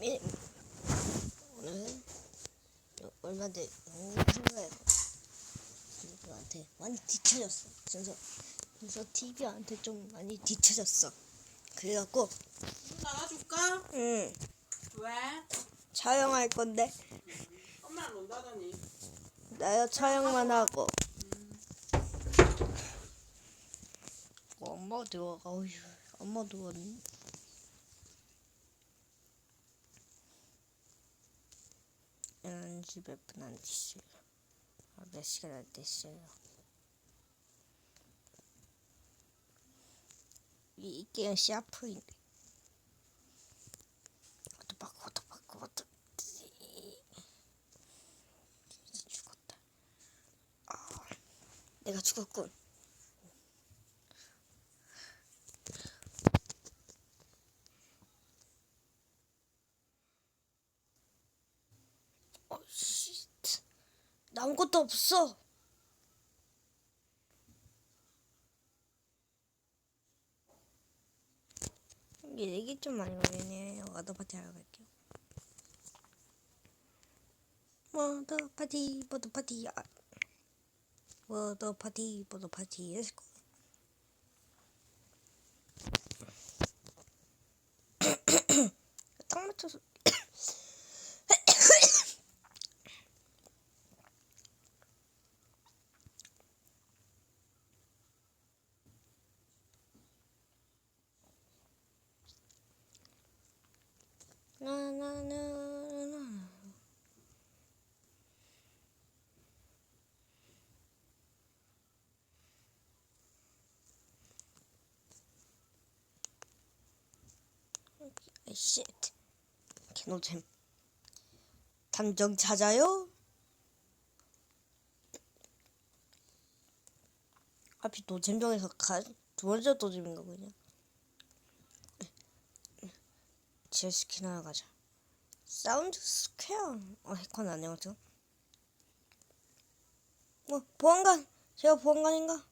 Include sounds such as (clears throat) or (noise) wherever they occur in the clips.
미- 오늘은 얼마 전에 한가에 누구한테 많이 뒤쳐졌어. 그래서 그래서 TV한테 좀 많이 뒤쳐졌어. 그래갖고 나가줄까? 응 왜? 촬영할 건데 엄마랑 논다더니 나요 촬영만 하고. 어, 엄마 누워가 어휴 엄마 누웠네. 음, 집에 분안 됐어요. 아, 몇 시간 안 됐어요. 이, 이 게임 샤프인데. 진짜 죽었다. 아, 내가 죽었군. 어, 씨. 아무것도 없어. 이게 얘기 좀 많이 걸리네. 와더 파티 하러 갈게요. 워더 파티, 워더 파티, 아. 워더 파티, 워더 파티, 렛츠고. (coughs) 딱 맞춰서. 나나나나. 쉣. 개노잼. 담정 찾아요? 하필 노잼정에서 가, 두 번째 노잼인가 그냥. 지하스킨 하나 가자. 사운드 스퀘어. 어, 해커는 안 해가지고. 어, 보안관. 제가 보안관인가?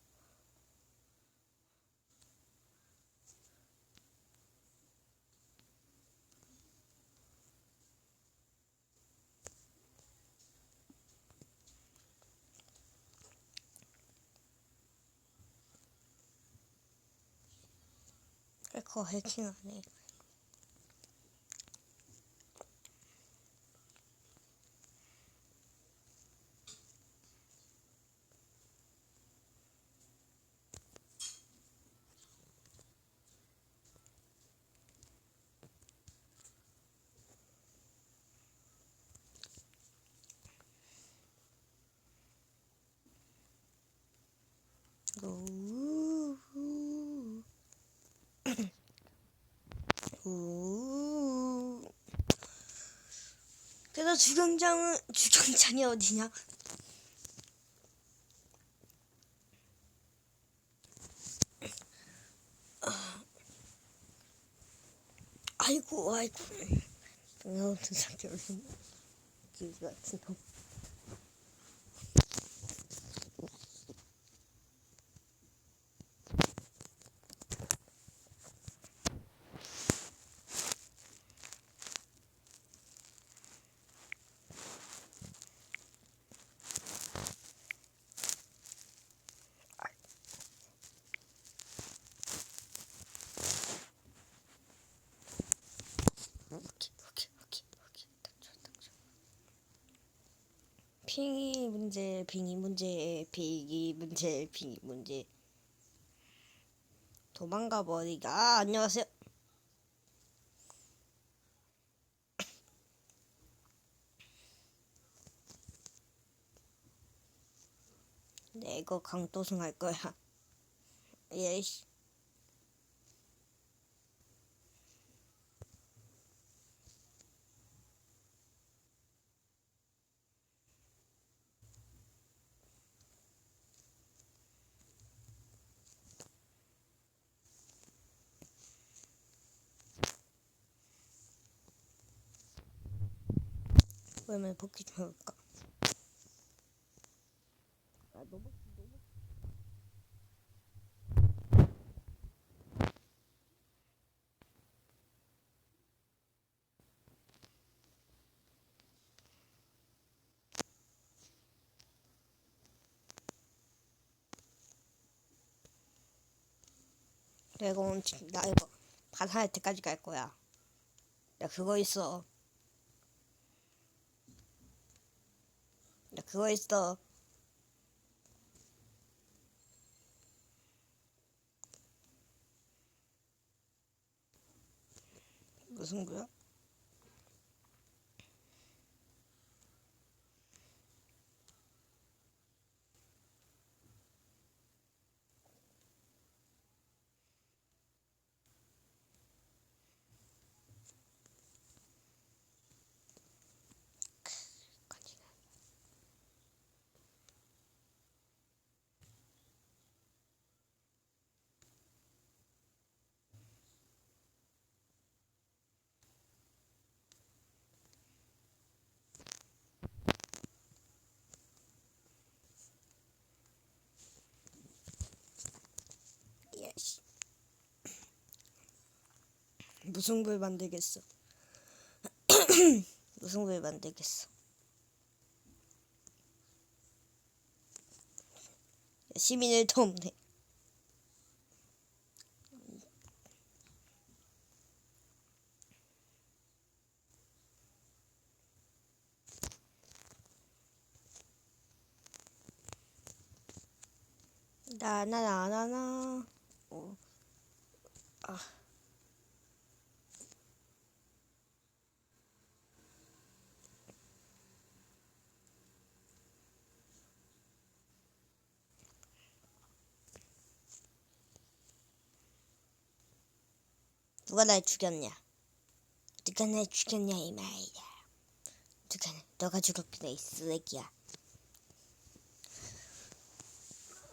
해커 해킹 안 해. 우우. 우. 그래서 주경장은 주경장이 어디냐? 아이고 아이고. 아무튼 상태 올리네. 기 같은 놈. 오케이 오케이 오케이 오케이 딱 좋아 딱 좋아. 핑이 문제 핑이 문제 핑이 문제 핑이 문제. 도망가 버리가. 아, 안녕하세요. (coughs) 네 이거 강도승 할 거야. (laughs) 예씨 왜냐면 복귀 좀 해볼까 아 너무 너무 내가 오늘 나 이거 바다할 때까지 갈 거야. 나 그거 있어. 그거 있어. 무슨 거야? 예시. 무슨 불 만들겠어? (clears throat) 무슨 불 만들겠어? 시민을 돕네. 나나나나나. 어. 아. 누가 날 죽였냐? 누가 날 죽였냐 이 말이야. 누가 날- 너가 죽었구나 이 쓰레기야.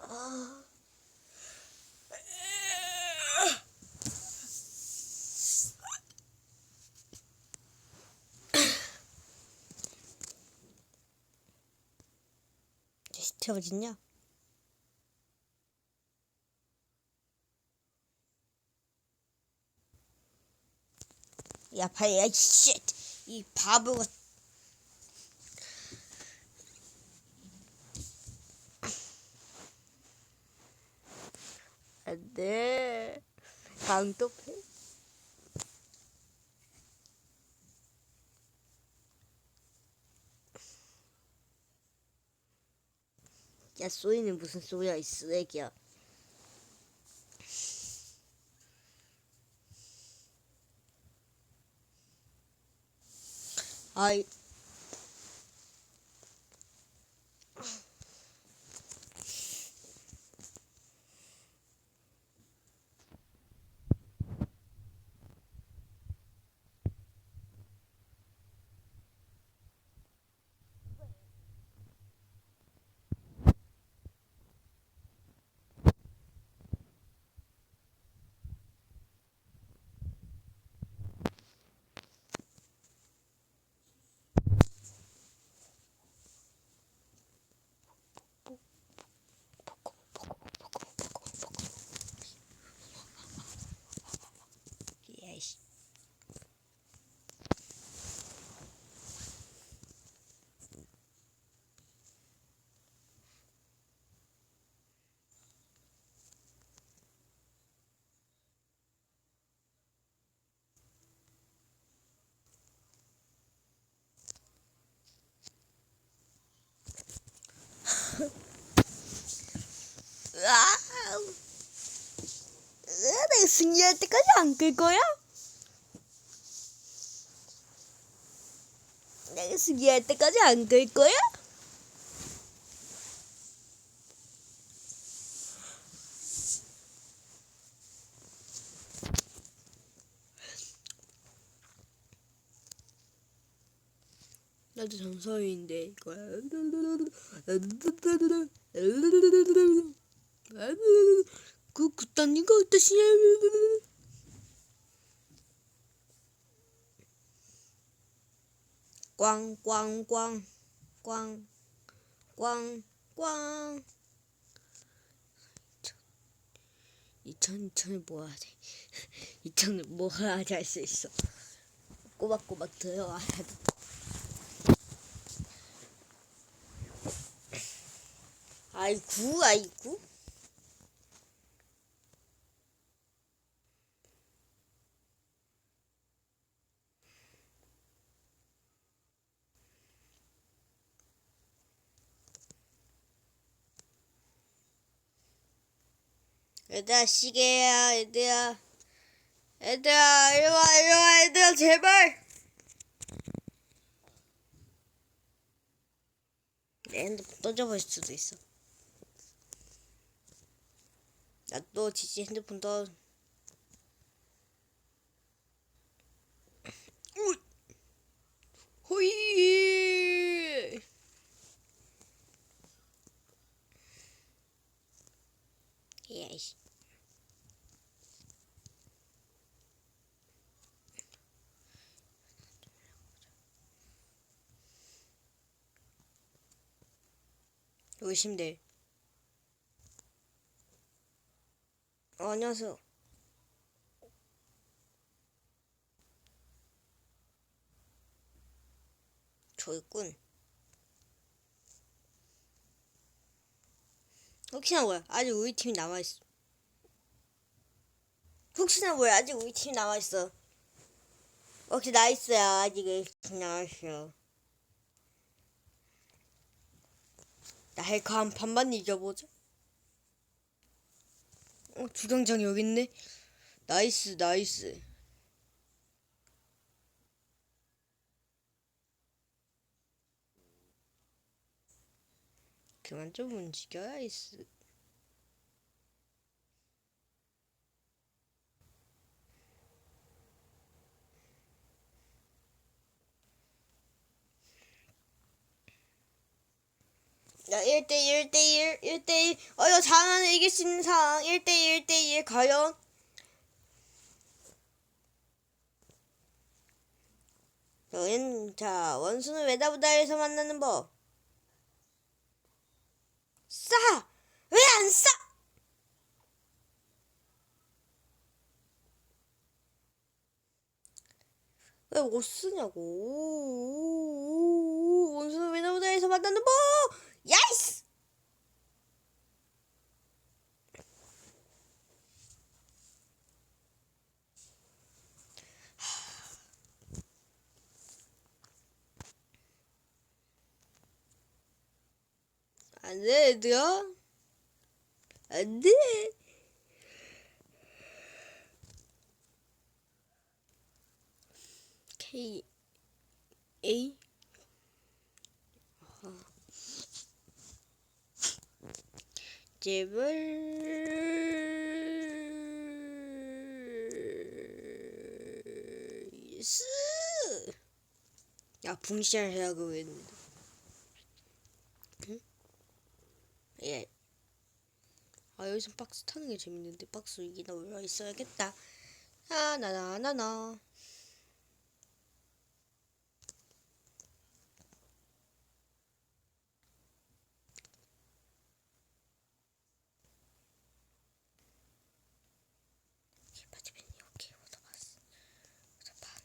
(coughs) 시트 어딨냐? 야, 빨리, 야, 쉣! 이 바보가. 안 돼. 강도패. 야, 소이는 무슨 소리야, 이 쓰레기야. 아이. 내가 승리할 때까지 안 끌 거야? 내가 승리할 때까지 안 끌 거야? 나도 전설인데 이거야. 그 그딴 이가 어떠시냐? 꽝꽝꽝 꽝, 꽝, 꽝. 2천, 2천을 모아야 돼. 2천을 모아야지 할수 있어. 꼬박꼬박 들어와야 돼. 아이쿠, 아이쿠. 얘들아 시계야 얘들아 얘들아 이리와 이리와 얘들아 제발 내 핸드폰 떠져버릴 수도 있어 나 또 지지 핸드폰 떠 우! 호이 야이씨 의심돼. 어, 안녕하세요. 저 있군. 혹시나 뭐야? 아직 우리 팀이 남아 있어. 혹시나 뭐야? 아직 우리 팀이 남아 있어. 혹시 나이스야? 아직 우리 팀 남아 있어. 나 헬카 한 판만 이겨보자. 어, 주경장 여기 있네. 나이스, 나이스. 그만 좀 움직여야 있어. 야, 1대1, 1대1, 1대1. 어, 이거 잘하면 이길 수 있는 상황. 1대1, 1대1. 과연? 자, 원수는 외다부다에서 만나는 법. 싸! 왜 안 싸? 왜 못 쓰냐고. 원수는 외다부다에서 만나는 법! 야이스! 안 돼, 얘들아. 안 돼. K, A, 제발 스. 야 붕시할 해야 그랬는데. 응? 예. 아 여기서 박스 타는 게 재밌는데 박스 이기나 올라 있어야겠다. 아 나나나나. 바지맨이 오케이 얻어봤어. 얻어봤어.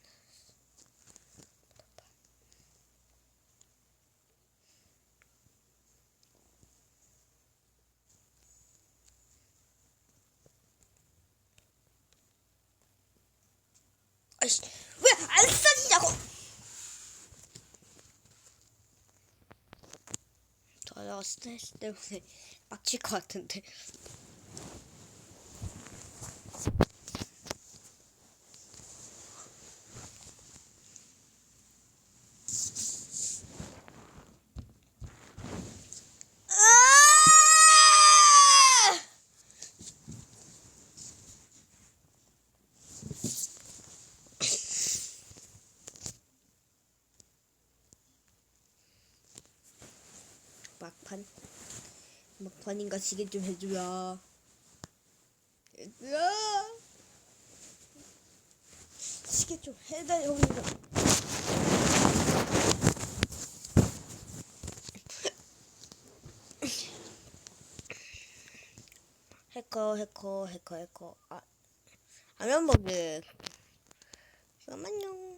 아이씨 왜 안 써지냐고. 저저 스트레스 때문에 (laughs) 빡칠 것 같은데 막판. 막판인가 시계 좀 해줘야. 얘들아! 시계 좀 해다 형이가 해커 해커 해커 해커. 아 화면 버그 잠깐만요